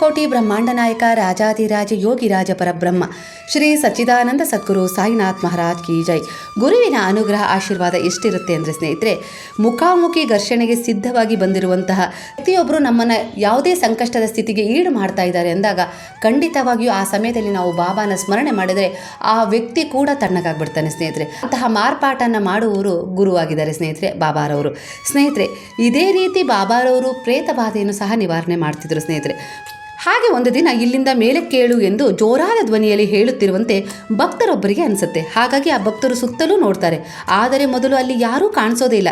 ಕೋಟಿ ಬ್ರಹ್ಮಾಂಡ ನಾಯಕ ರಾಜಾದಿರಾಜ ಯೋಗಿರಾಜ ಪರಬ್ರಹ್ಮ, ಶ್ರೀ ಸಚ್ಚಿದಾನಂದ ಸದ್ಗುರು ಸಾಯಿನಾಥ್ ಮಹಾರಾಜ್ ಕಿ ಜೈ. ಗುರುವಿನ ಅನುಗ್ರಹ ಆಶೀರ್ವಾದ ಎಷ್ಟಿರುತ್ತೆ ಅಂದರೆ ಸ್ನೇಹಿತರೆ, ಮುಖಾಮುಖಿ ಘರ್ಷಣೆಗೆ ಸಿದ್ಧವಾಗಿ ಬಂದಿರುವಂತಹ ಪ್ರತಿಯೊಬ್ಬರು ನಮ್ಮನ್ನು ಯಾವುದೇ ಸಂಕಷ್ಟದ ಸ್ಥಿತಿಗೆ ಈಡು ಮಾಡ್ತಾ ಇದ್ದಾರೆ ಅಂದಾಗ ಖಂಡಿತವಾಗಿಯೂ ಆ ಸಮಯದಲ್ಲಿ ನಾವು ಬಾಬಾನ ಸ್ಮರಣೆ ಮಾಡಿದರೆ ಆ ವ್ಯಕ್ತಿ ಕೂಡ ತಣ್ಣಗಾಗ್ಬಿಡ್ತಾನೆ ಸ್ನೇಹಿತರೆ. ಅಂತಹ ಮಾರ್ಪಾಟನ್ನು ಮಾಡುವವರು ಗುರುವಾಗಿದ್ದಾರೆ ಸ್ನೇಹಿತರೆ, ಬಾಬಾರವರು. ಸ್ನೇಹಿತರೆ, ಇದೇ ರೀತಿ ಬಾಬಾರವರು ಪ್ರೇತ ಬಾಧೆಯನ್ನು ಸಹ ನಿವಾರಣೆ ಮಾಡ್ತಿದ್ರು ಸ್ನೇಹಿತರೆ. ಹಾಗೆ ಒಂದು ದಿನ ಇಲ್ಲಿಂದ ಮೇಲೆ ಕೇಳು ಎಂದು ಜೋರಾದ ಧ್ವನಿಯಲ್ಲಿ ಹೇಳುತ್ತಿರುವಂತೆ ಭಕ್ತರೊಬ್ಬರಿಗೆ ಅನಿಸುತ್ತೆ. ಹಾಗಾಗಿ ಆ ಭಕ್ತರು ಸುತ್ತಲೂ ನೋಡ್ತಾರೆ. ಆದರೆ ಮೊದಲು ಅಲ್ಲಿ ಯಾರೂ ಕಾಣಿಸೋದೇ ಇಲ್ಲ.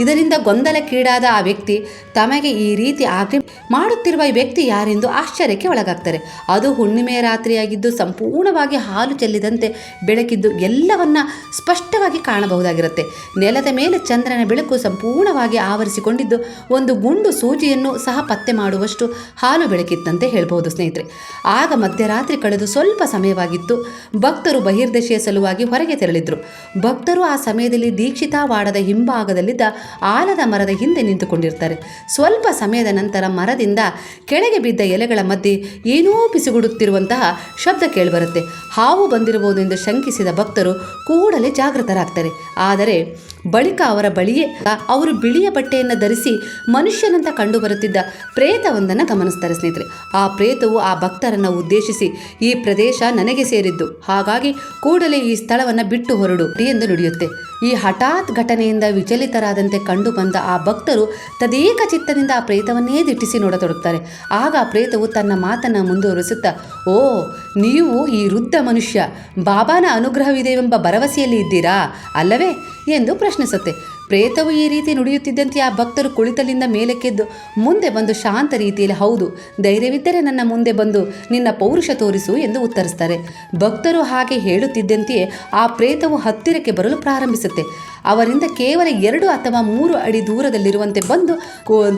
ಇದರಿಂದ ಗೊಂದಲಕ್ಕೀಡಾದ ಆ ವ್ಯಕ್ತಿ ತಮಗೆ ಈ ರೀತಿ ಆಜ್ಞೆ ಮಾಡುತ್ತಿರುವ ಈ ವ್ಯಕ್ತಿ ಯಾರೆಂದು ಆಶ್ಚರ್ಯಕ್ಕೆ ಒಳಗಾಗ್ತಾರೆ. ಅದು ಹುಣ್ಣಿಮೆಯ ರಾತ್ರಿಯಾಗಿದ್ದು ಸಂಪೂರ್ಣವಾಗಿ ಹಾಲು ಚೆಲ್ಲಿದಂತೆ ಬೆಳಕಿದ್ದು ಎಲ್ಲವನ್ನ ಸ್ಪಷ್ಟವಾಗಿ ಕಾಣಬಹುದಾಗಿರುತ್ತೆ. ನೆಲದ ಮೇಲೆ ಚಂದ್ರನ ಬೆಳಕು ಸಂಪೂರ್ಣವಾಗಿ ಆವರಿಸಿಕೊಂಡಿದ್ದು ಒಂದು ಗುಂಡು ಸೂಜಿಯನ್ನು ಸಹ ಪತ್ತೆ ಮಾಡುವಷ್ಟು ಹಾಲು ಬೆಳಕಿತ್ತಂತೆ ಹೇಳ್ಬೋದು ಸ್ನೇಹಿತರೆ. ಆಗ ಮಧ್ಯರಾತ್ರಿ ಕಳೆದು ಸ್ವಲ್ಪ ಸಮಯವಾಗಿತ್ತು. ಭಕ್ತರು ಬಹಿರ್ದಶೆಯ ಸಲುವಾಗಿ ಹೊರಗೆ ತೆರಳಿದ್ರು. ಭಕ್ತರು ಆ ಸಮಯದಲ್ಲಿ ದೀಕ್ಷಿತಾವಾಡದ ಹಿಂಭಾಗದಲ್ಲಿದ್ದ ಆಲದ ಮರದ ಹಿಂದೆ ನಿಂತುಕೊಂಡಿರ್ತಾರೆ. ಸ್ವಲ್ಪ ಸಮಯದ ನಂತರ ಮರದಿಂದ ಕೆಳಗೆ ಬಿದ್ದ ಎಲೆಗಳ ಮಧ್ಯೆ ಏನೋ ಪಿಸುಗುಡುತ್ತಿರುವಂತಹ ಶಬ್ದ ಕೇಳಿಬರುತ್ತೆ. ಹಾವು ಬಂದಿರಬಹುದು ಎಂದು ಶಂಕಿಸಿದ ಭಕ್ತರು ಕೂಡಲೇ ಜಾಗೃತರಾಗ್ತಾರೆ. ಆದರೆ ಬಳಿಕ ಅವರ ಬಳಿಯೇ ಅವರು ಬಿಳಿಯ ಬಟ್ಟೆಯನ್ನು ಧರಿಸಿ ಮನುಷ್ಯನಂತ ಕಂಡುಬರುತ್ತಿದ್ದ ಪ್ರೇತವೊಂದನ್ನು ಗಮನಿಸ್ತಾರೆ ಸ್ನೇಹಿತರೆ. ಆ ಪ್ರೇತವು ಆ ಭಕ್ತರನ್ನು ಉದ್ದೇಶಿಸಿ ಈ ಪ್ರದೇಶ ನನಗೆ ಸೇರಿದ್ದು. ಹಾಗಾಗಿ ಕೂಡಲೇ ಈ ಸ್ಥಳವನ್ನು ಬಿಟ್ಟು ಹೊರಡು ಎಂದು ನುಡಿಯುತ್ತೆ. ಈ ಹಠಾತ್ ಘಟನೆಯಿಂದ ವಿಚಲಿತರಾದಂತೆ ಕಂಡು ಬಂದ ಆ ಭಕ್ತರು ತದೇಕ ಚಿತ್ತದಿಂದ ಆ ಪ್ರೇತವನ್ನೇ ದಿಟ್ಟಿಸಿ ನೋಡತೊಡುತ್ತಾರೆ ಆಗ ಆ ಪ್ರೇತವು ತನ್ನ ಮಾತನ್ನು ಮುಂದುವರಿಸುತ್ತಾ, ಓ, ನೀವು ಈ ವೃದ್ಧ ಮನುಷ್ಯ, ಬಾಬಾನ ಅನುಗ್ರಹವಿದೆವೆಂಬ ಭರವಸೆಯಲ್ಲಿ ಇದ್ದೀರಾ? ಅಲ್ಲವೇ ಎಂದು ಪ್ರಶ್ನಿಸುತ್ತೆ. ಪ್ರೇತವು ಈ ರೀತಿ ನುಡಿಯುತ್ತಿದ್ದಂತೆ ಆ ಭಕ್ತರು ಕುಳಿತಲಿಂದ ಮೇಲಕ್ಕೆದ್ದು, ಮುಂದೆ ಬಂದು ಶಾಂತ ರೀತಿಯಲ್ಲಿ ಹೌದು, ಧೈರ್ಯವಿದ್ದರೆ ನನ್ನ ಮುಂದೆ ಬಂದು ನಿನ್ನ ಪೌರುಷ ತೋರಿಸು ಎಂದು ಉತ್ತರಿಸ್ತಾರೆ. ಭಕ್ತರು ಹಾಗೆ ಹೇಳುತ್ತಿದ್ದಂತೆಯೇ ಆ ಪ್ರೇತವು ಹತ್ತಿರಕ್ಕೆ ಬರಲು ಪ್ರಾರಂಭಿಸುತ್ತೆ. ಅವರಿಂದ ಕೇವಲ ಎರಡು ಅಥವಾ ಮೂರು ಅಡಿ ದೂರದಲ್ಲಿರುವಂತೆ ಬಂದು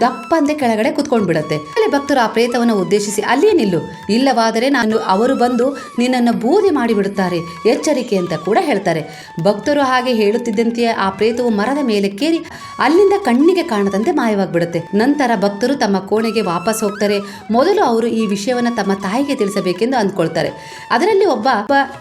ದಪ್ಪ ಕೆಳಗಡೆ ಕುತ್ಕೊಂಡು ಬಿಡುತ್ತೆ ಆಮೇಲೆ ಭಕ್ತರು ಆ ಪ್ರೇತವನ್ನು ಉದ್ದೇಶಿಸಿ, ಅಲ್ಲಿಯೇ ನಿಲ್ಲು. ಇಲ್ಲವಾದರೆ ನಾನು ಅವರು ಬಂದು ನಿನ್ನನ್ನು ಬೂದಿ ಮಾಡಿಬಿಡುತ್ತಾರೆ. ಎಚ್ಚರಿಕೆ ಅಂತ ಕೂಡ ಹೇಳ್ತಾರೆ. ಭಕ್ತರು ಹಾಗೆ ಹೇಳುತ್ತಿದ್ದಂತೆಯೇ ಆ ಪ್ರೇತವು ಮರದ ಮೇಲೆ ಕೇರಿ ಅಲ್ಲಿಂದ ಕಣ್ಣಿಗೆ ಕಾಣದಂತೆ ಮಾಯವಾಗಿಬಿಡುತ್ತೆ. ನಂತರ ಭಕ್ತರು ತಮ್ಮ ಕೋಣೆಗೆ ವಾಪಸ್ ಹೋಗ್ತಾರೆ. ಮೊದಲು ಅವರು ಈ ವಿಷಯವನ್ನು ತಮ್ಮ ತಾಯಿಗೆ ತಿಳಿಸಬೇಕೆಂದು ಅಂದ್ಕೊಳ್ತಾರೆ. ಅದರಲ್ಲಿ ಒಬ್ಬ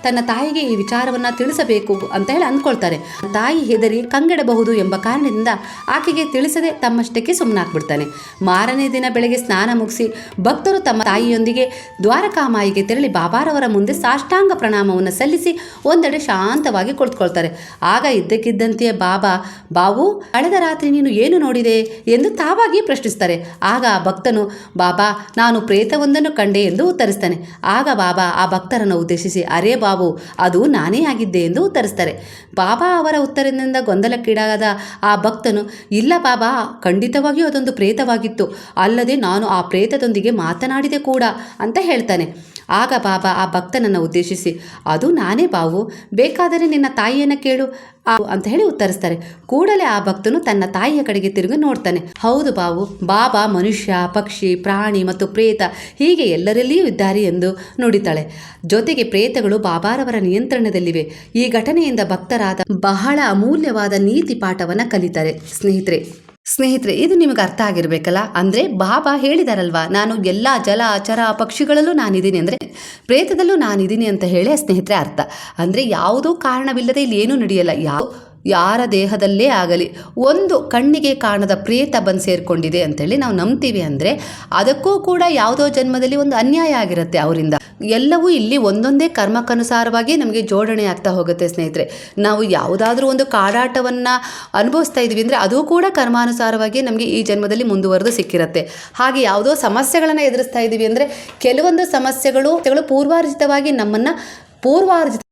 ತನ್ನ ತಾಯಿಗೆ ಈ ವಿಚಾರವನ್ನ ತಿಳಿಸಬೇಕು ಅಂತ ಹೇಳಿ ಅಂದ್ಕೊಳ್ತಾರೆ. ತಾಯಿ ಹೆದರಿ ಕಂಗೆಡಬಹುದು ಎಂಬ ಕಾರಣದಿಂದ ಆಕೆಗೆ ತಿಳಿಸದೆ ತಮ್ಮಷ್ಟಕ್ಕೆ ಸುಮ್ಮನಾಗ್ಬಿಡ್ತಾನೆ. ಮಾರನೇ ದಿನ ಬೆಳಗ್ಗೆ ಸ್ನಾನ ಮುಗಿಸಿ ಭಕ್ತರು ತಮ್ಮ ತಾಯಿಯೊಂದಿಗೆ ದ್ವಾರಕಾಮಾಯಿಗೆ ತೆರಳಿ ಬಾಬಾರವರ ಮುಂದೆ ಸಾಷ್ಟಾಂಗ ಪ್ರಣಾಮವನ್ನು ಸಲ್ಲಿಸಿ ಒಂದೆಡೆ ಶಾಂತವಾಗಿ ಕುಳಿತುಕೊಳ್ತಾರೆ. ಆಗ ಇದ್ದಕ್ಕಿದ್ದಂತೆಯೇ ಬಾಬಾ, ಬಾವು, ಕಳೆದ ರಾತ್ರಿ ನೀನು ಏನು ನೋಡಿದೆ? ಎಂದು ತಾವಾಗಿ ಪ್ರಶ್ನಿಸ್ತಾರೆ. ಆಗ ಆ ಭಕ್ತನು, ಬಾಬಾ, ನಾನು ಪ್ರೇತವೊಂದನ್ನು ಕಂಡೆ ಎಂದು ಉತ್ತರಿಸ್ತಾನೆ. ಆಗ ಬಾಬಾ ಆ ಭಕ್ತರನ್ನು ಉದ್ದೇಶಿಸಿ, ಅರೇ ಬಾಬು ಅದು ನಾನೇ ಆಗಿದ್ದೆ ಎಂದು ಉತ್ತರಿಸ್ತಾರೆ. ಬಾಬಾ ಅವರ ಉತ್ತರದಿಂದ ಗೊಂದಲಕ್ಕೀಡಾದ ಆ ಭಕ್ತನು, ಇಲ್ಲ ಬಾಬಾ, ಖಂಡಿತವಾಗಿಯೂ ಅದೊಂದು ಪ್ರೇತವಾಗಿತ್ತು. ಅಲ್ಲದೆ ನಾನು ಆ ಪ್ರೇತದೊಂದಿಗೆ ಮಾತನಾಡಿದೆ ಕೂಡ ಅಂತ ಹೇಳ್ತಾನೆ. ಆಗ ಬಾಬಾ ಆ ಭಕ್ತನನ್ನು ಉದ್ದೇಶಿಸಿ, ಅದು ನಾನೇ ಬಾವು, ಬೇಕಾದರೆ ನಿನ್ನ ತಾಯಿಯನ್ನು ಕೇಳು ಅಂತ ಹೇಳಿ ಉತ್ತರಿಸ್ತಾರೆ. ಕೂಡಲೇ ಆ ಭಕ್ತನು ತನ್ನ ತಾಯಿಯ ಕಡೆಗೆ ತಿರುಗಿ ನೋಡ್ತಾನೆ. ಹೌದು ಬಾವು, ಬಾಬಾ ಮನುಷ್ಯ, ಪಕ್ಷಿ, ಪ್ರಾಣಿ ಮತ್ತು ಪ್ರೇತ ಹೀಗೆ ಎಲ್ಲರಲ್ಲಿಯೂ ಇದ್ದಾರೆ ಎಂದು ನುಡಿತಾಳೆ. ಜೊತೆಗೆ ಪ್ರೇತಗಳು ಬಾಬಾರವರ ನಿಯಂತ್ರಣದಲ್ಲಿವೆ. ಈ ಘಟನೆಯಿಂದ ಭಕ್ತರಾದ ಬಹಳ ಅಮೂಲ್ಯವಾದ ನೀತಿ ಪಾಠವನ್ನು ಕಲಿತಾರೆ. ಸ್ನೇಹಿತರೆ ಸ್ನೇಹಿತರೆ, ಇದು ನಿಮಗೆ ಅರ್ಥ ಆಗಿರ್ಬೇಕಲ್ಲ? ಅಂದರೆ ಬಾಬಾ ಹೇಳಿದಾರಲ್ವಾ, ನಾನು ಎಲ್ಲ ಜಲ, ಚರ, ಪಕ್ಷಿಗಳಲ್ಲೂ ನಾನಿದ್ದೀನಿ ಅಂದರೆ, ಪ್ರೇತದಲ್ಲೂ ನಾನಿದ್ದೀನಿ ಅಂತ ಹೇಳಿ ಸ್ನೇಹಿತರೆ ಅರ್ಥ. ಅಂದರೆ ಯಾವುದೋ ಕಾರಣವಿಲ್ಲದೆ ಇಲ್ಲಿ ಏನೂ ನಡೆಯಲ್ಲ. ಯಾವ ಯಾರ ದೇಹದಲ್ಲೇ ಆಗಲಿ, ಒಂದು ಕಣ್ಣಿಗೆ ಕಾಣದ ಪ್ರೇತ ಬಂದು ಸೇರಿಕೊಂಡಿದೆ ಅಂತೇಳಿ ನಾವು ನಂಬ್ತೀವಿ ಅಂದರೆ ಅದಕ್ಕೂ ಕೂಡ ಯಾವುದೋ ಜನ್ಮದಲ್ಲಿ ಒಂದು ಅನ್ಯಾಯ ಆಗಿರುತ್ತೆ ಅವರಿಂದ. ಎಲ್ಲವೂ ಇಲ್ಲಿ ಒಂದೊಂದೇ ಕರ್ಮಕ್ಕನುಸಾರವಾಗಿ ನಮಗೆ ಜೋಡಣೆ ಆಗ್ತಾ ಹೋಗುತ್ತೆ ಸ್ನೇಹಿತರೆ. ನಾವು ಯಾವುದಾದ್ರೂ ಒಂದು ಕಾಡಾಟವನ್ನು ಅನುಭವಿಸ್ತಾ ಇದ್ವಿ ಅಂದರೆ ಅದು ಕೂಡ ಕರ್ಮಾನುಸಾರವಾಗಿ ನಮಗೆ ಈ ಜನ್ಮದಲ್ಲಿ ಮುಂದುವರೆದು ಸಿಕ್ಕಿರುತ್ತೆ. ಹಾಗೆ ಯಾವುದೋ ಸಮಸ್ಯೆಗಳನ್ನು ಎದುರಿಸ್ತಾ ಇದ್ದೀವಿ ಅಂದರೆ ಕೆಲವೊಂದು ಸಮಸ್ಯೆಗಳು ಪೂರ್ವಾರ್ಜಿತವಾಗಿ ನಮ್ಮನ್ನು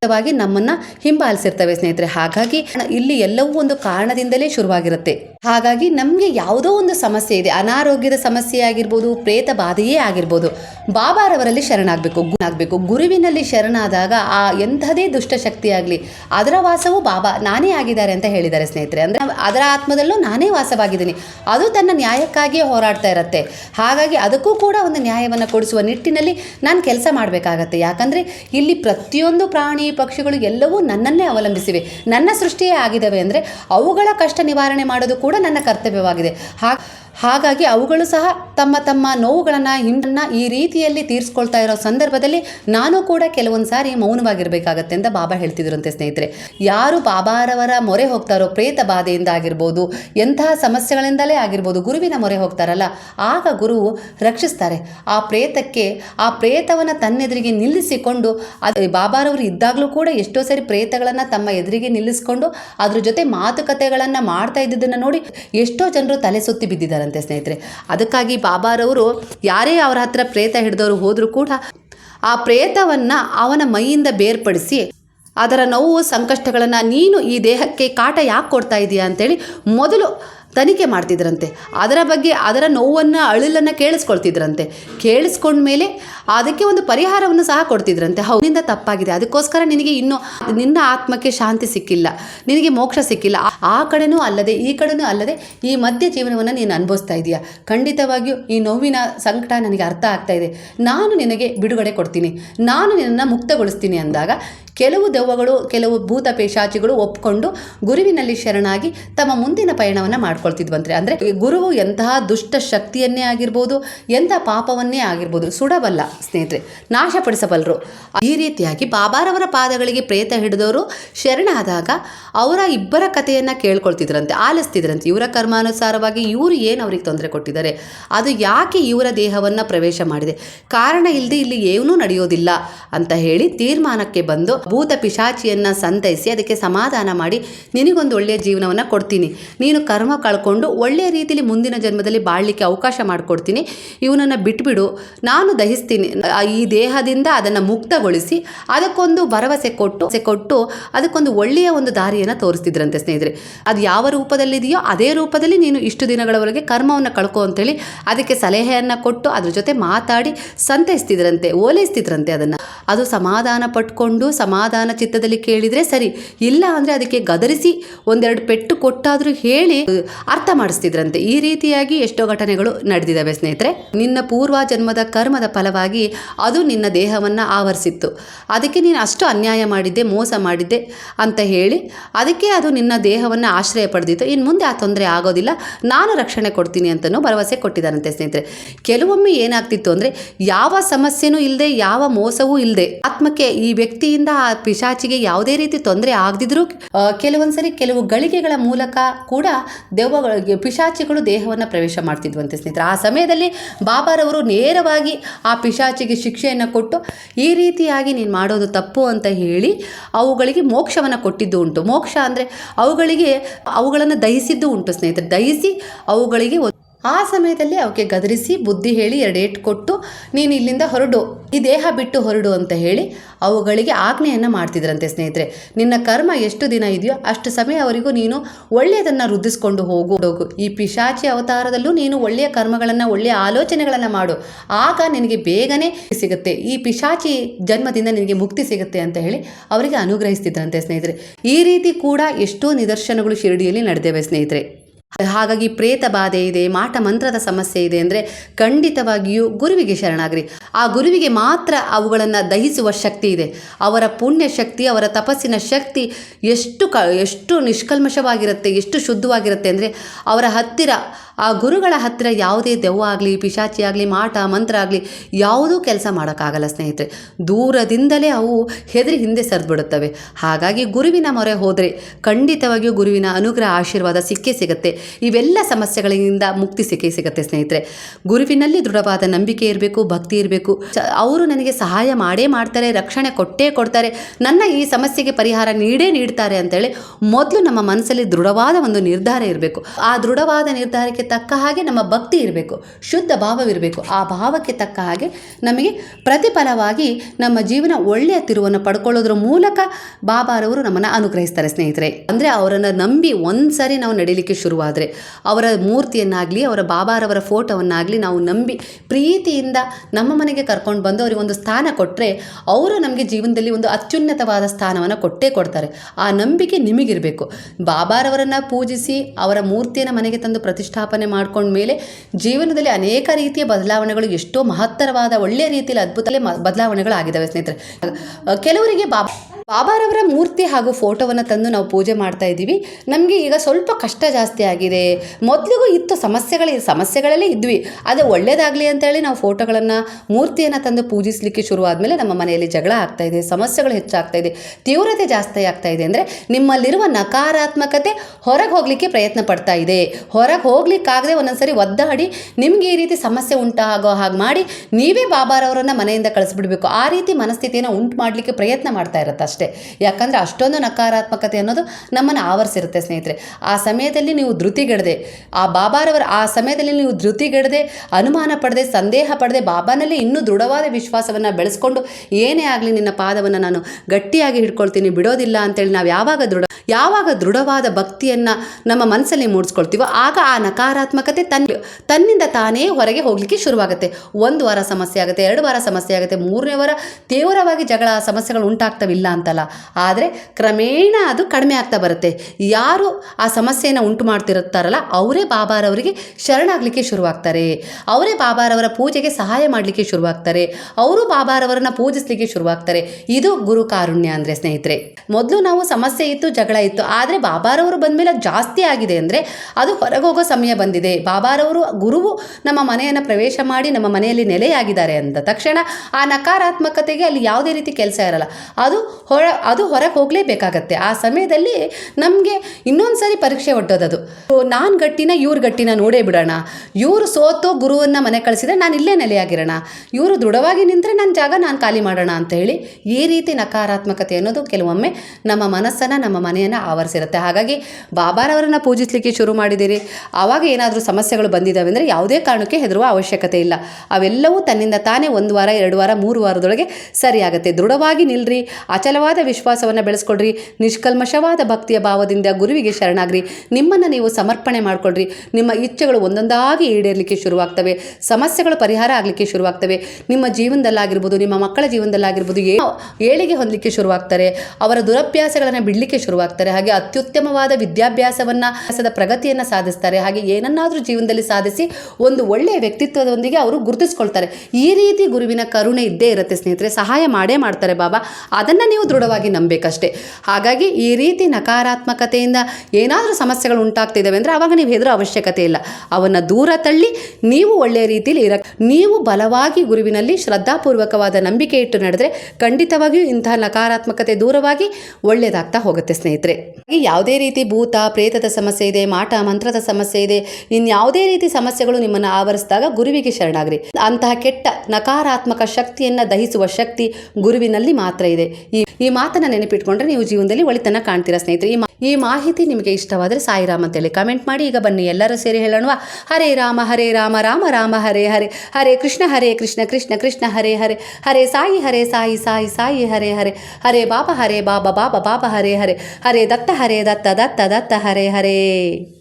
ಪೂರ್ವಾರ್ಜಿತವಾಗಿ ನಮ್ಮನ್ನ ಹಿಂಬಾಲಿಸಿರ್ತವೆ, ಸ್ನೇಹಿತರೆ. ಹಾಗಾಗಿ ಇಲ್ಲಿ ಎಲ್ಲವೂ ಒಂದು ಕಾರಣದಿಂದಲೇ ಶುರುವಾಗಿರುತ್ತೆ. ಹಾಗಾಗಿ ನಮಗೆ ಯಾವುದೋ ಒಂದು ಸಮಸ್ಯೆ ಇದೆ. ಅನಾರೋಗ್ಯದ ಸಮಸ್ಯೆ ಆಗಿರ್ಬೋದು, ಪ್ರೇತ ಬಾಧೆಯೇ ಆಗಿರ್ಬೋದು, ಬಾಬಾರವರಲ್ಲಿ ಶರಣಾಗಬೇಕು ಆಗಬೇಕು ಗುರುವಿನಲ್ಲಿ ಶರಣಾದಾಗ ಆ ಎಂಥದೇ ದುಷ್ಟಶಕ್ತಿ ಆಗಲಿ, ಅದರ ವಾಸವು ಬಾಬಾ ನಾನೇ ಆಗಿದ್ದಾರೆ ಅಂತ ಹೇಳಿದ್ದಾರೆ, ಸ್ನೇಹಿತರೆ. ಅಂದರೆ ಅದರ ಆತ್ಮದಲ್ಲೂ ನಾನೇ ವಾಸವಾಗಿದ್ದೀನಿ. ಅದು ತನ್ನ ನ್ಯಾಯಕ್ಕಾಗಿಯೇ ಹೋರಾಡ್ತಾ ಇರುತ್ತೆ. ಹಾಗಾಗಿ ಅದಕ್ಕೂ ಕೂಡ ಒಂದು ನ್ಯಾಯವನ್ನು ಕೊಡಿಸುವ ನಿಟ್ಟಿನಲ್ಲಿ ನಾನು ಕೆಲಸ ಮಾಡಬೇಕಾಗತ್ತೆ. ಯಾಕಂದರೆ ಇಲ್ಲಿ ಪ್ರತಿಯೊಂದು ಪ್ರಾಣಿ ಪಕ್ಷಿಗಳು ಎಲ್ಲವೂ ನನ್ನನ್ನೇ ಅವಲಂಬಿಸಿವೆ. ನನ್ನ ಸೃಷ್ಟಿಯೇ ಆಗಿದ್ದಾವೆ ಅಂದರೆ ಅವುಗಳ ಕಷ್ಟ ನಿವಾರಣೆ ಮಾಡೋದು ಕೂಡ ನನ್ನ ಕರ್ತವ್ಯವಾಗಿದೆ. ಹಾ ಹಾಗಾಗಿ ಅವುಗಳು ಸಹ ತಮ್ಮ ತಮ್ಮ ನೋವುಗಳನ್ನು, ಹಿಂಡನ್ನು ಈ ರೀತಿಯಲ್ಲಿ ತೀರಿಸ್ಕೊಳ್ತಾ ಇರೋ ಸಂದರ್ಭದಲ್ಲಿ ನಾನು ಕೂಡ ಕೆಲವೊಂದು ಸಾರಿ ಮೌನವಾಗಿರಬೇಕಾಗತ್ತೆ ಅಂತ ಬಾಬಾ ಹೇಳ್ತಿದ್ರಂತೆ ಸ್ನೇಹಿತರೆ. ಯಾರು ಬಾಬಾರವರ ಮೊರೆ ಹೋಗ್ತಾರೋ ಪ್ರೇತ ಬಾಧೆಯಿಂದ ಆಗಿರ್ಬೋದು ಎಂತಹ ಸಮಸ್ಯೆಗಳಿಂದಲೇ ಆಗಿರ್ಬೋದು ಗುರುವಿನ ಮೊರೆ ಹೋಗ್ತಾರಲ್ಲ, ಆಗ ಗುರು ರಕ್ಷಿಸ್ತಾರೆ. ಆ ಪ್ರೇತಕ್ಕೆ, ಆ ಪ್ರೇತವನ್ನು ತನ್ನೆದುರಿಗೆ ನಿಲ್ಲಿಸಿಕೊಂಡು, ಅದು ಬಾಬಾರವರು ಇದ್ದಾಗಲೂ ಕೂಡ ಎಷ್ಟೋ ಸರಿ ಪ್ರೇತಗಳನ್ನು ತಮ್ಮ ಎದುರಿಗೆ ನಿಲ್ಲಿಸ್ಕೊಂಡು, ಅದ್ರ ಜೊತೆ ಮಾತುಕತೆಗಳನ್ನು ಮಾಡ್ತಾ ಇದ್ದಿದ್ದನ್ನು ನೋಡಿ ಎಷ್ಟೋ ಜನರು ತಲೆ ಸುತ್ತಿ ಸ್ನೇಹಿತರೆ. ಅದಕ್ಕಾಗಿ ಬಾಬಾರವರು ಯಾರೇ ಅವರ ಹತ್ರ ಪ್ರೇತ ಹಿಡಿದವರು ಹೋದರೂ ಕೂಡ ಆ ಪ್ರೇತವನ್ನು ಅವನ ಮೈಯಿಂದ ಬೇರ್ಪಡಿಸಿ ಅದರ ನೋವು ಸಂಕಷ್ಟಗಳನ್ನು ನೀನು ಈ ದೇಹಕ್ಕೆ ಕಾಟ ಯಾಕೆ ಕೊಡ್ತಾ ಇದೀಯಾ ಅಂತೇಳಿ ಮೊದಲು ತನಿಖೆ ಮಾಡ್ತಿದ್ರಂತೆ. ಅದರ ಬಗ್ಗೆ, ಅದರ ನೋವನ್ನು, ಅಳಿಲನ್ನು ಕೇಳಿಸ್ಕೊಳ್ತಿದ್ರಂತೆ. ಕೇಳಿಸ್ಕೊಂಡ್ಮೇಲೆ ಅದಕ್ಕೆ ಒಂದು ಪರಿಹಾರವನ್ನು ಸಹ ಕೊಡ್ತಿದ್ರಂತೆ. ಅವನಿಂದ ತಪ್ಪಾಗಿದೆ. ಅದಕ್ಕೋಸ್ಕರ ನಿನಗೆ ಇನ್ನೂ, ನಿನ್ನ ಆತ್ಮಕ್ಕೆ ಶಾಂತಿ ಸಿಕ್ಕಿಲ್ಲ. ನಿನಗೆ ಮೋಕ್ಷ ಸಿಕ್ಕಿಲ್ಲ. ಆ- ಕಡೆನೂ ಅಲ್ಲದೆ, ಈ ಕಡೆನೂ ಅಲ್ಲದೆ ಈ ಮಧ್ಯ ಜೀವನವನ್ನು ನೀನು ಅನುಭವಿಸ್ತಾ ಇದೆಯಾ. ಖಂಡಿತವಾಗಿಯೂ ಈ ನೋವಿನ ಸಂಕಟ ನನಗೆ ಅರ್ಥ ಆಗ್ತಾ ಇದೆ. ನಾನು ನಿನಗೆ ಬಿಡುಗಡೆ ಕೊಡ್ತೀನಿ. ನಾನು ನಿನ್ನನ್ನು ಮುಕ್ತಗೊಳಿಸ್ತೀನಿ ಅಂದಾಗ ಕೆಲವು ದೆವ್ವಗಳು, ಕೆಲವು ಭೂತ ಪೇಶಾಚಿಗಳು ಒಪ್ಕೊಂಡು ಗುರುವಿನಲ್ಲಿ ಶರಣಾಗಿ ತಮ್ಮ ಮುಂದಿನ ಪಯಣವನ್ನು ಮಾಡ್ಕೊಳ್ತಿದ್ವಂತೆ ಅಂದ್ರೆ ಗುರುವು ಎಂತಹ ದುಷ್ಟ ಶಕ್ತಿಯನ್ನೇ ಆಗಿರ್ಬೋದು, ಎಂಥ ಪಾಪವನ್ನೇ ಆಗಿರ್ಬೋದು, ಸುಡಬಲ್ಲ ಸ್ನೇಹಿತರೆ ನಾಶಪಡಿಸಬಲ್ಲರು ಈ ರೀತಿಯಾಗಿ ಬಾಬಾರವರ ಪಾದಗಳಿಗೆ ಪ್ರೇತ ಹಿಡಿದವರು ಶರಣಾದಾಗ ಅವರ ಇಬ್ಬರ ಕಥೆಯನ್ನ ಕೇಳ್ಕೊಳ್ತಿದ್ರಂತೆ, ಆಲಿಸ್ತಿದ್ರಂತೆ. ಇವರ ಕರ್ಮಾನುಸಾರವಾಗಿ ಇವರು ಏನು ಅವ್ರಿಗೆ ತೊಂದರೆ ಕೊಟ್ಟಿದ್ದಾರೆ, ಅದು ಯಾಕೆ ಇವರ ದೇಹವನ್ನ ಪ್ರವೇಶ ಮಾಡಿದೆ, ಕಾರಣ ಇಲ್ಲದೆ ಇಲ್ಲಿ ಏನೂ ನಡೆಯೋದಿಲ್ಲ ಅಂತ ಹೇಳಿ ತೀರ್ಮಾನಕ್ಕೆ ಬಂದು ಭೂತ ಪಿಶಾಚಿಯನ್ನ ಸಂತೈಸಿ ಅದಕ್ಕೆ ಸಮಾಧಾನ ಮಾಡಿ, ನಿನಗೊಂದು ಒಳ್ಳೆಯ ಜೀವನವನ್ನ ಕೊಡ್ತೀನಿ, ನೀನು ಕರ್ಮ ಕಳ್ಕೊಂಡು ಒಳ್ಳೆಯ ರೀತಿಯಲ್ಲಿ ಮುಂದಿನ ಜನ್ಮದಲ್ಲಿ ಬಾಳಲಿಕ್ಕೆ ಅವಕಾಶ ಮಾಡಿಕೊಡ್ತೀನಿ. ಇವನನ್ನು ಬಿಟ್ಬಿಡು. ನಾನು ದಹಿಸ್ತೀನಿ. ಈ ದೇಹದಿಂದ ಅದನ್ನು ಮುಕ್ತಗೊಳಿಸಿ ಅದಕ್ಕೊಂದು ಭರವಸೆ ಕೊಟ್ಟು ಕೊಟ್ಟು ಅದಕ್ಕೊಂದು ಒಳ್ಳೆಯ ಒಂದು ದಾರಿಯನ್ನು ತೋರಿಸ್ತಿದ್ರಂತೆ ಸ್ನೇಹಿತರೆ. ಅದು ಯಾವ ರೂಪದಲ್ಲಿದೆಯೋ ಅದೇ ರೂಪದಲ್ಲಿ ನೀನು ಇಷ್ಟು ದಿನಗಳವರೆಗೆ ಕರ್ಮವನ್ನು ಕಳ್ಕೊ ಅಂತೇಳಿ ಅದಕ್ಕೆ ಸಲಹೆಯನ್ನು ಕೊಟ್ಟು ಅದ್ರ ಜೊತೆ ಮಾತಾಡಿ ಸಂತೈಸ್ತಿದ್ರಂತೆ, ಓಲೈಸ್ತಿದ್ರಂತೆ ಅದನ್ನು. ಅದು ಸಮಾಧಾನ ಪಟ್ಕೊಂಡು ಸಮಾಧಾನ ಚಿತ್ತದಲ್ಲಿ ಕೇಳಿದರೆ ಸರಿ. ಇಲ್ಲ ಅಂದರೆ ಅದಕ್ಕೆ ಗದರಿಸಿ ಒಂದೆರಡು ಪೆಟ್ಟು ಕೊಟ್ಟಾದರೂ ಹೇಳಿ ಅರ್ಥ ಮಾಡಿಸ್ತಿದ್ರಂತೆ. ಈ ರೀತಿಯಾಗಿ ಎಷ್ಟೋ ಘಟನೆಗಳು ನಡೆದಿದ್ದಾವೆ ಸ್ನೇಹಿತರೆ. ನಿನ್ನ ಪೂರ್ವ ಜನ್ಮದ ಕರ್ಮದ ಫಲವಾಗಿ ಅದು ನಿನ್ನ ದೇಹವನ್ನು ಆವರಿಸಿತ್ತು. ಅದಕ್ಕೆ ನೀನು ಅಷ್ಟು ಅನ್ಯಾಯ ಮಾಡಿದ್ದೆ, ಮೋಸ ಮಾಡಿದ್ದೆ ಅಂತ ಹೇಳಿ ಅದಕ್ಕೆ ಅದು ನಿನ್ನ ದೇಹವನ್ನು ಆಶ್ರಯ ಪಡೆದಿತ್ತು. ಇನ್ನು ಮುಂದೆ ಆ ತೊಂದರೆ ಆಗೋದಿಲ್ಲ. ನಾನು ರಕ್ಷಣೆ ಕೊಡ್ತೀನಿ ಅಂತಲೂ ಭರವಸೆ ಕೊಟ್ಟಿದ್ದಾರಂತೆ ಸ್ನೇಹಿತರೆ. ಕೆಲವೊಮ್ಮೆ ಏನಾಗ್ತಿತ್ತು ಅಂದರೆ ಯಾವ ಸಮಸ್ಯೆನೂ ಇಲ್ಲದೆ ಯಾವ ಮೋಸವೂ ಇಲ್ಲದೆ ಆತ್ಮಕ್ಕೆ ಈ ವ್ಯಕ್ತಿಯಿಂದ ಆ ಪಿಶಾಚಿಗೆ ಯಾವುದೇ ರೀತಿ ತೊಂದರೆ ಆಗದಿದ್ರೂ ಕೆಲವೊಂದ್ಸರಿ ಕೆಲವು ಗಳಿಗೆಗಳ ಮೂಲಕ ಕೂಡ ದೆವ್ವಗಳಿಗೆ ಪಿಶಾಚಿಗಳು ದೇಹವನ್ನು ಪ್ರವೇಶ ಮಾಡ್ತಿದ್ವಂತೆ ಸ್ನೇಹಿತರೆ. ಆ ಸಮಯದಲ್ಲಿ ಬಾಬಾರವರು ನೇರವಾಗಿ ಆ ಪಿಶಾಚಿಗೆ ಶಿಕ್ಷೆಯನ್ನು ಕೊಟ್ಟು ಈ ರೀತಿಯಾಗಿ ನೀನು ಮಾಡೋದು ತಪ್ಪು ಅಂತ ಹೇಳಿ ಅವುಗಳಿಗೆ ಮೋಕ್ಷವನ್ನು ಕೊಟ್ಟಿದ್ದು ಉಂಟು. ಮೋಕ್ಷ ಅಂದರೆ ಅವುಗಳಿಗೆ ಅವುಗಳನ್ನು ದಹಿಸಿದ್ದು ಉಂಟು ಸ್ನೇಹಿತರೆ. ದಹಿಸಿ ಅವುಗಳಿಗೆ ಆ ಸಮಯದಲ್ಲಿ ಅವಕ್ಕೆ ಗದರಿಸಿ ಬುದ್ಧಿ ಹೇಳಿ ಎರಡೇಟ್ ಕೊಟ್ಟು, ನೀನು ಇಲ್ಲಿಂದ ಹೊರಡು, ಈ ದೇಹ ಬಿಟ್ಟು ಹೊರಡು ಅಂತ ಹೇಳಿ ಅವುಗಳಿಗೆ ಆಜ್ಞೆಯನ್ನು ಮಾಡ್ತಿದ್ರಂತೆ ಸ್ನೇಹಿತರೆ. ನಿನ್ನ ಕರ್ಮ ಎಷ್ಟು ದಿನ ಇದೆಯೋ ಅಷ್ಟು ಸಮಯವರೆಗೂ ನೀನು ಒಳ್ಳೆಯದನ್ನು ವೃದ್ಧಿಸ್ಕೊಂಡು ಹೋಗು. ಹೋಗು. ಈ ಪಿಶಾಚಿ ಅವತಾರದಲ್ಲೂ ನೀನು ಒಳ್ಳೆಯ ಕರ್ಮಗಳನ್ನು, ಒಳ್ಳೆಯ ಆಲೋಚನೆಗಳನ್ನು ಮಾಡು. ಆಗ ನಿನಗೆ ಬೇಗನೆ ಸಿಗುತ್ತೆ. ಈ ಪಿಶಾಚಿ ಜನ್ಮದಿಂದ ನಿನಗೆ ಮುಕ್ತಿ ಸಿಗುತ್ತೆ ಅಂತ ಹೇಳಿ ಅವರಿಗೆ ಅನುಗ್ರಹಿಸ್ತಿದ್ರಂತೆ ಸ್ನೇಹಿತರೆ. ಈ ರೀತಿ ಕೂಡ ಎಷ್ಟೋ ನಿದರ್ಶನಗಳು ಶಿರಡಿಯಲ್ಲಿ ನಡೆದೇವೆ ಸ್ನೇಹಿತರೆ. ಹಾಗಾಗಿ ಪ್ರೇತ ಬಾಧೆ ಇದೆ, ಮಾಟ ಮಂತ್ರದ ಸಮಸ್ಯೆ ಇದೆ ಅಂದರೆ ಖಂಡಿತವಾಗಿಯೂ ಗುರುವಿಗೆ ಶರಣಾಗ್ರಿ. ಆ ಗುರುವಿಗೆ ಮಾತ್ರ ಅವುಗಳನ್ನು ದಹಿಸುವ ಶಕ್ತಿ ಇದೆ. ಅವರ ಪುಣ್ಯ ಶಕ್ತಿ, ಅವರ ತಪಸ್ಸಿನ ಶಕ್ತಿ ಎಷ್ಟು ಕ, ಎಷ್ಟು ನಿಷ್ಕಲ್ಮಶವಾಗಿರುತ್ತೆ, ಎಷ್ಟು ಶುದ್ಧವಾಗಿರುತ್ತೆ ಅಂದರೆ ಅವರ ಹತ್ತಿರ, ಆ ಗುರುಗಳ ಹತ್ತಿರ ಯಾವುದೇ ದೆವ್ವ ಆಗಲಿ, ಪಿಶಾಚಿ ಆಗಲಿ, ಮಾಟ ಮಂತ್ರ ಆಗಲಿ ಯಾವುದೂ ಕೆಲಸ ಮಾಡೋಕ್ಕಾಗಲ್ಲ ಸ್ನೇಹಿತರೆ. ದೂರದಿಂದಲೇ ಅವು ಹೆದರಿ ಹಿಂದೆ ಸರಿದ್ಬಿಡುತ್ತವೆ. ಹಾಗಾಗಿ ಗುರುವಿನ ಮೊರೆ ಹೋದರೆ ಖಂಡಿತವಾಗಿಯೂ ಗುರುವಿನ ಅನುಗ್ರಹ, ಆಶೀರ್ವಾದ ಸಿಕ್ಕೇ ಸಿಗುತ್ತೆ. ಇವೆಲ್ಲ ಸಮಸ್ಯೆಗಳಿಂದ ಮುಕ್ತಿ ಸಿಕ್ಕಿ ಸಿಗುತ್ತೆ ಸ್ನೇಹಿತರೆ. ಗುರುವಿನಲ್ಲಿ ದೃಢವಾದ ನಂಬಿಕೆ ಇರಬೇಕು, ಭಕ್ತಿ ಇರಬೇಕು. ಅವರು ನನಗೆ ಸಹಾಯ ಮಾಡೇ ಮಾಡ್ತಾರೆ, ರಕ್ಷಣೆ ಕೊಟ್ಟೇ ಕೊಡ್ತಾರೆ, ನನ್ನ ಈ ಸಮಸ್ಯೆಗೆ ಪರಿಹಾರ ನೀಡೇ ನೀಡ್ತಾರೆ ಅಂತೇಳಿ ಮೊದಲು ನಮ್ಮ ಮನಸ್ಸಲ್ಲಿ ದೃಢವಾದ ಒಂದು ನಿರ್ಧಾರ ಇರಬೇಕು. ಆ ದೃಢವಾದ ನಿರ್ಧಾರಕ್ಕೆ ತಕ್ಕ ಹಾಗೆ ನಮ್ಮ ಭಕ್ತಿ ಇರಬೇಕು, ಶುದ್ಧ ಭಾವವಿರಬೇಕು. ಆ ಭಾವಕ್ಕೆ ತಕ್ಕ ಹಾಗೆ ನಮಗೆ ಪ್ರತಿಫಲವಾಗಿ ನಮ್ಮ ಜೀವನ ಒಳ್ಳೆಯ ತಿರುವನ್ನು ಪಡ್ಕೊಳ್ಳೋದ್ರ ಮೂಲಕ ಬಾಬಾರವರು ನಮ್ಮನ್ನು ಅನುಗ್ರಹಿಸ್ತಾರೆ ಸ್ನೇಹಿತರೆ. ಅಂದರೆ ಅವರನ್ನು ನಂಬಿ ಒಂದ್ಸರಿ ನಾವು ನಡೀಲಿಕ್ಕೆ ಶುರುವಾದರೆ ಅವರ ಮೂರ್ತಿಯನ್ನಾಗಲಿ, ಅವರ ಬಾಬಾರವರ ಫೋಟೋವನ್ನಾಗಲಿ ನಾವು ನಂಬಿ ಪ್ರೀತಿಯಿಂದ ನಮ್ಮ ಮನೆಗೆ ಕರ್ಕೊಂಡು ಬಂದು ಅವರಿಗೆ ಒಂದು ಸ್ಥಾನ ಕೊಟ್ಟರೆ ಅವರು ನಮಗೆ ಜೀವನದಲ್ಲಿ ಒಂದು ಅತ್ಯುನ್ನತವಾದ ಸ್ಥಾನವನ್ನು ಕೊಟ್ಟೇ ಕೊಡ್ತಾರೆ. ಆ ನಂಬಿಕೆ ನಿಮಗಿರಬೇಕು. ಬಾಬಾರವರನ್ನು ಪೂಜಿಸಿ ಅವರ ಮೂರ್ತಿಯನ್ನು ಮನೆಗೆ ತಂದು ಪ್ರತಿಷ್ಠಾಪನೆ ಮಾಡ್ಕೊಂಡ ಮೇಲೆ ಜೀವನದಲ್ಲಿ ಅನೇಕ ರೀತಿಯ ಬದಲಾವಣೆಗಳು, ಎಷ್ಟೋ ಮಹತ್ತರವಾದ ಒಳ್ಳೆಯ ರೀತಿಯಲ್ಲಿ ಅದ್ಭುತದಲ್ಲಿ ಬದಲಾವಣೆಗಳು ಆಗಿದ್ದಾವೆ ಸ್ನೇಹಿತರೆ. ಕೆಲವರಿಗೆ ಬಾಬಾ, ಬಾಬಾರವರ ಮೂರ್ತಿ ಹಾಗೂ ಫೋಟೋವನ್ನು ತಂದು ನಾವು ಪೂಜೆ ಮಾಡ್ತಾ ಇದ್ದೀವಿ. ನಮಗೆ ಈಗ ಸ್ವಲ್ಪ ಕಷ್ಟ ಜಾಸ್ತಿ ಆಗಿದೆ. ಮೊದಲಿಗೂ ಇತ್ತು ಸಮಸ್ಯೆಗಳು, ಸಮಸ್ಯೆಗಳಲ್ಲೇ ಇದ್ವಿ. ಅದು ಒಳ್ಳೇದಾಗಲಿ ಅಂತೇಳಿ ನಾವು ಫೋಟೋಗಳನ್ನು, ಮೂರ್ತಿಯನ್ನು ತಂದು ಪೂಜಿಸಲಿಕ್ಕೆ ಶುರು ಆದಮೇಲೆ ನಮ್ಮ ಮನೆಯಲ್ಲಿ ಜಗಳ ಆಗ್ತಾ ಇದೆ, ಸಮಸ್ಯೆಗಳು ಹೆಚ್ಚಾಗ್ತಾ ಇದೆ, ತೀವ್ರತೆ ಜಾಸ್ತಿ ಆಗ್ತಾ ಇದೆ ಅಂದರೆ ನಿಮ್ಮಲ್ಲಿರುವ ನಕಾರಾತ್ಮಕತೆ ಹೊರಗೆ ಹೋಗಲಿಕ್ಕೆ ಪ್ರಯತ್ನ ಪಡ್ತಾ ಇದೆ. ಹೊರಗೆ ಹೋಗ್ಲಿಕ್ಕಾಗದೆ ಒಂದೊಂದ್ಸರಿ ಒದ್ದಾಡಿ, ನಿಮಗೆ ಈ ರೀತಿ ಸಮಸ್ಯೆ ಉಂಟಾಗೋ ಹಾಗೆ ಮಾಡಿ ನೀವೇ ಬಾಬಾರವರನ್ನು ಮನೆಯಿಂದ ಕಳಿಸ್ಬಿಡ್ಬೇಕು. ಆ ರೀತಿ ಮನಸ್ಥಿತಿಯನ್ನು ಉಂಟು ಮಾಡಲಿಕ್ಕೆ ಪ್ರಯತ್ನ ಮಾಡ್ತಾ ಇರುತ್ತೆ ಅಷ್ಟೇ. ಯಾಕಂದರೆ ಅಷ್ಟೊಂದು ನಕಾರಾತ್ಮಕತೆ ಅನ್ನೋದು ನಮ್ಮನ್ನು ಆವರಿಸಿರುತ್ತೆ ಸ್ನೇಹಿತರೆ. ಆ ಸಮಯದಲ್ಲಿ ನೀವು ಧೃತಿಗೆಡದೆ. ಆ ಬಾಬಾರವರ ಆ ಸಮಯದಲ್ಲಿ ನೀವು ಧೃತಿಗೆಡದೆ, ಅನುಮಾನ ಪಡದೆ, ಸಂದೇಹ ಪಡದೆ, ಬಾಬಾನಲ್ಲಿ ಇನ್ನೂ ದೃಢವಾದ ವಿಶ್ವಾಸವನ್ನು ಬೆಳೆಸ್ಕೊಂಡು ಏನೇ ಆಗಲಿ ನಿನ್ನ ಪಾದವನ್ನು ನಾನು ಗಟ್ಟಿಯಾಗಿ ಹಿಡ್ಕೊಳ್ತೀನಿ, ಬಿಡೋದಿಲ್ಲ ಅಂತೇಳಿ ನಾವು ಯಾವಾಗ ದೃಢ, ಯಾವಾಗ ದೃಢವಾದ ಭಕ್ತಿಯನ್ನು ನಮ್ಮ ಮನಸ್ಸಲ್ಲಿ ಮೂಡಿಸ್ಕೊಳ್ತೀವೋ, ಆಗ ಆ ನಕಾರಾತ್ಮಕತೆ ತನ್ನ ತನ್ನಿಂದ ತಾನೇ ಹೊರಗೆ ಹೋಗಲಿಕ್ಕೆ ಶುರುವಾಗುತ್ತೆ. ಒಂದು ವಾರ ಸಮಸ್ಯೆ ಆಗುತ್ತೆ, ಎರಡು ವಾರ ಸಮಸ್ಯೆ ಆಗುತ್ತೆ, ಮೂರನೇ ವಾರ ತೀವ್ರವಾಗಿ ಜಗಳ, ಸಮಸ್ಯೆಗಳು ಉಂಟಾಗ್ತವಿಲ್ಲ ಅಂತಲ್ಲ. ಆದರೆ ಕ್ರಮೇಣ ಅದು ಕಡಿಮೆ ಆಗ್ತಾ ಬರುತ್ತೆ. ಯಾರು ಆ ಸಮಸ್ಯೆಯನ್ನು ಉಂಟು ಮಾಡ್ತಿರುತ್ತಾರಲ್ಲ ಅವರೇ ಬಾಬಾರವರಿಗೆ ಶರಣಾಗಲಿಕ್ಕೆ ಶುರುವಾಗ್ತಾರೆ. ಅವರೇ ಬಾಬಾರವರ ಪೂಜೆಗೆ ಸಹಾಯ ಮಾಡಲಿಕ್ಕೆ ಶುರುವಾಗ್ತಾರೆ. ಅವರು ಬಾಬಾರವರನ್ನ ಪೂಜಿಸಲಿಕ್ಕೆ ಶುರುವಾಗ್ತಾರೆ. ಇದು ಗುರು ಕಾರುಣ್ಯ ಅಂದರೆ ಸ್ನೇಹಿತರೆ. ಮೊದಲು ನಾವು ಸಮಸ್ಯೆ ಇತ್ತು, ಜಗಳ ಇತ್ತು. ಆದರೆ ಬಾಬಾರವರು ಬಂದಮೇಲೆ ಜಾಸ್ತಿ ಆಗಿದೆ ಅಂದರೆ ಅದು ಹೊರಗೋಗೋ ಸಮಯ ಬಂದಿದೆ. ಬಾಬಾರವರು, ಗುರುವು ನಮ್ಮ ಮನೆಯನ್ನು ಪ್ರವೇಶ ಮಾಡಿ ನಮ್ಮ ಮನೆಯಲ್ಲಿ ನೆಲೆಯಾಗಿದ್ದಾರೆ ಅಂದ ತಕ್ಷಣ ಆ ನಕಾರಾತ್ಮಕತೆಗೆ ಅಲ್ಲಿ ಯಾವುದೇ ರೀತಿ ಕೆಲಸ ಇರಲ್ಲ. ಅದು ಹೊರ, ಅದು ಹೊರಗೆ ಹೋಗಲೇಬೇಕಾಗತ್ತೆ. ಆ ಸಮಯದಲ್ಲಿ ನಮಗೆ ಇನ್ನೊಂದು ಸರಿ ಪರೀಕ್ಷೆ ಒಡ್ಡೋದದು. ನಾನು ಗಟ್ಟಿನ, ಇವ್ರ ಗಟ್ಟಿನ ನೋಡೇ ಬಿಡೋಣ. ಇವರು ಸೋತೋ ಗುರುವನ್ನ ಮನೆ ಕಳಿಸಿದ್ರೆ ನಾನು ಇಲ್ಲೇ ನೆಲೆಯಾಗಿರೋಣ. ಇವರು ದೃಢವಾಗಿ ನಿಂತರೆ ನನ್ನ ಜಾಗ ನಾನು ಖಾಲಿ ಮಾಡೋಣ ಅಂತ ಹೇಳಿ ಈ ರೀತಿ ನಕಾರಾತ್ಮಕತೆ ಅನ್ನೋದು ಕೆಲವೊಮ್ಮೆ ನಮ್ಮ ಮನಸ್ಸನ್ನು, ನಮ್ಮ ಮನೆಯನ್ನು ಆವರಿಸಿರುತ್ತೆ. ಹಾಗಾಗಿ ಬಾಬಾರವರನ್ನ ಪೂಜಿಸಲಿಕ್ಕೆ ಶುರು ಮಾಡಿದ್ದೀರಿ ಆವಾಗ ಏನಾದರೂ ಸಮಸ್ಯೆಗಳು ಬಂದಿದ್ದಾವೆ ಅಂದರೆ ಯಾವುದೇ ಕಾರಣಕ್ಕೆ ಹೆದರುವ ಅವಶ್ಯಕತೆ ಇಲ್ಲ. ಅವೆಲ್ಲವೂ ತನ್ನಿಂದ ತಾನೇ ಒಂದು ವಾರ, ಎರಡು ವಾರ, ಮೂರು ವಾರದೊಳಗೆ ಸರಿಯಾಗುತ್ತೆ. ದೃಢವಾಗಿ ನಿಲ್ರಿ. ಅಚಲವಾದ ವಿಶ್ವಾಸವನ್ನು ಬೆಳೆಸ್ಕೊಡ್ರಿ. ನಿಷ್ಕಲ್ಮಶವಾದ ಭಕ್ತಿಯ ಭಾವದಿಂದ ಗುರುವಿಗೆ ಶರಣಾಗ್ರಿ. ನಿಮ್ಮನ್ನು ನೀವು ಸಮರ್ಪಣೆ ಮಾಡ್ಕೊಳ್ರಿ. ನಿಮ್ಮ ಇಚ್ಛೆಗಳು ಒಂದೊಂದಾಗಿ ಈಡೇರಲಿಕ್ಕೆ ಶುರುವಾಗ್ತವೆ. ಸಮಸ್ಯೆಗಳು ಪರಿಹಾರ ಆಗಲಿಕ್ಕೆ ಶುರುವಾಗ್ತವೆ. ನಿಮ್ಮ ಜೀವನದಲ್ಲಾಗಿರ್ಬೋದು, ನಿಮ್ಮ ಮಕ್ಕಳ ಜೀವನದಲ್ಲಾಗಿರ್ಬೋದು ಏಳಿಗೆ ಹೊಂದಲಿಕ್ಕೆ ಶುರುವಾಗ್ತಾರೆ. ಅವರ ದುರಭ್ಯಾಸಗಳನ್ನು ಬಿಡಲಿಕ್ಕೆ ಶುರುವಾಗ್ತಾರೆ. ಹಾಗೆ ಅತ್ಯುತ್ತಮವಾದ ವಿದ್ಯಾಭ್ಯಾಸವನ್ನು ಪ್ರಗತಿಯನ್ನು ಸಾಧಿಸ್ತಾರೆ. ಹಾಗೆ ಏನನ್ನಾದರೂ ಜೀವನದಲ್ಲಿ ಸಾಧಿಸಿ ಒಂದು ಒಳ್ಳೆಯ ವ್ಯಕ್ತಿತ್ವದೊಂದಿಗೆ ಅವರು ಗುರುತಿಸ್ಕೊಳ್ತಾರೆ. ಈ ರೀತಿ ಗುರುವಿನ ಕರುಣೆ ಇದ್ದೇ ಇರುತ್ತೆ ಸ್ನೇಹಿತರೆ. ಸಹಾಯ ಮಾಡೇ ಮಾಡ್ತಾರೆ ಬಾಬಾ. ಅದನ್ನು ನೀವು ದೃಢವಾಗಿ ನಂಬಬೇಕಷ್ಟೇ ಹಾಗಾಗಿ ಈ ರೀತಿ ನಕಾರಾತ್ಮಕತೆಯಿಂದ ಏನಾದರೂ ಸಮಸ್ಯೆಗಳು ಉಂಟಾಗ್ತಿದ್ದಾವೆ ಅಂದರೆ ಆವಾಗ ನೀವು ಹೆದರೋ ಅವಶ್ಯಕತೆ ಇಲ್ಲ. ಅವನ್ನು ದೂರ ತಳ್ಳಿ ನೀವು ಒಳ್ಳೆಯ ರೀತಿಯಲ್ಲಿ ಇರ ನೀವು ಬಲವಾಗಿ ಗುರುವಿನಲ್ಲಿ ಶ್ರದ್ಧಾಪೂರ್ವಕವಾದ ನಂಬಿಕೆ ಇಟ್ಟು ನಡೆದರೆ ಖಂಡಿತವಾಗಿಯೂ ಇಂತಹ ನಕಾರಾತ್ಮಕತೆ ದೂರವಾಗಿ ಒಳ್ಳೆಯದಾಗ್ತಾ ಹೋಗುತ್ತೆ ಸ್ನೇಹಿತರೆ. ಯಾವುದೇ ರೀತಿ ಭೂತ, ಪ್ರೇತದ ಸಮಸ್ಯೆ ಇದೆ, ಮಾಟ, ಮಂತ್ರದ ಸಮಸ್ಯೆ ಇದೆ ಇನ್ಯಾವುದೇ ರೀತಿ ಸಮಸ್ಯೆಗಳು ನಿಮ್ಮನ್ನು ಆವರಿಸಿದಾಗ ಗುರುವಿಗೆ ಶರಣಾಗ್ರಿ. ಅಂತಹ ಕೆಟ್ಟ ನಕಾರಾತ್ಮಕ ಶಕ್ತಿಯನ್ನು ದಹಿಸುವ ಶಕ್ತಿ ಗುರುವಿನಲ್ಲಿ ಮಾತ್ರ ಇದೆ. ಈ ಈ ಮಾತನ್ನು ನೆನಪಿಟ್ಕೊಂಡ್ರೆ ನೀವು ಜೀವನದಲ್ಲಿ ಒಳಿತನ ಕಾಣ್ತೀರಾ ಸ್ನೇಹಿತರೆ? ಈ ಈ ಮಾಹಿತಿ ನಿಮಗೆ ಇಷ್ಟವಾದರೆ ಸಾಯಿರಾಮ್ ಅಂತೇಳಿ ಕಮೆಂಟ್ ಮಾಡಿ. ಈಗ ಬನ್ನಿ, ಎಲ್ಲರೂ ಸೇರಿ ಹೇಳೋಣ ಹರೇ ರಾಮ ಹರೇ ರಾಮ ರಾಮ ರಾಮ, ಹರೇ ಹರೇ. ಹರೇ ಕೃಷ್ಣ ಹರೇ ಕೃಷ್ಣ ಕೃಷ್ಣ ಕೃಷ್ಣ, ಹರೇ ಹರೇ. ಹರೇ ಸಾಯಿ ಹರೇ ಸಾಯಿ ಸಾಯಿ ಸಾಯಿ, ಹರೇ ಹರೇ. ಹರೇ ಬಾಬಾ ಹರೇ ಬಾಬಾ ಬಾಬಾ ಬಾಬಾ, ಹರೇ ಹರೇ. ಹರೇ ದತ್ತ ಹರೇ ದತ್ತ ದತ್ತ ದತ್ತ, ಹರೇ ಹರೇ.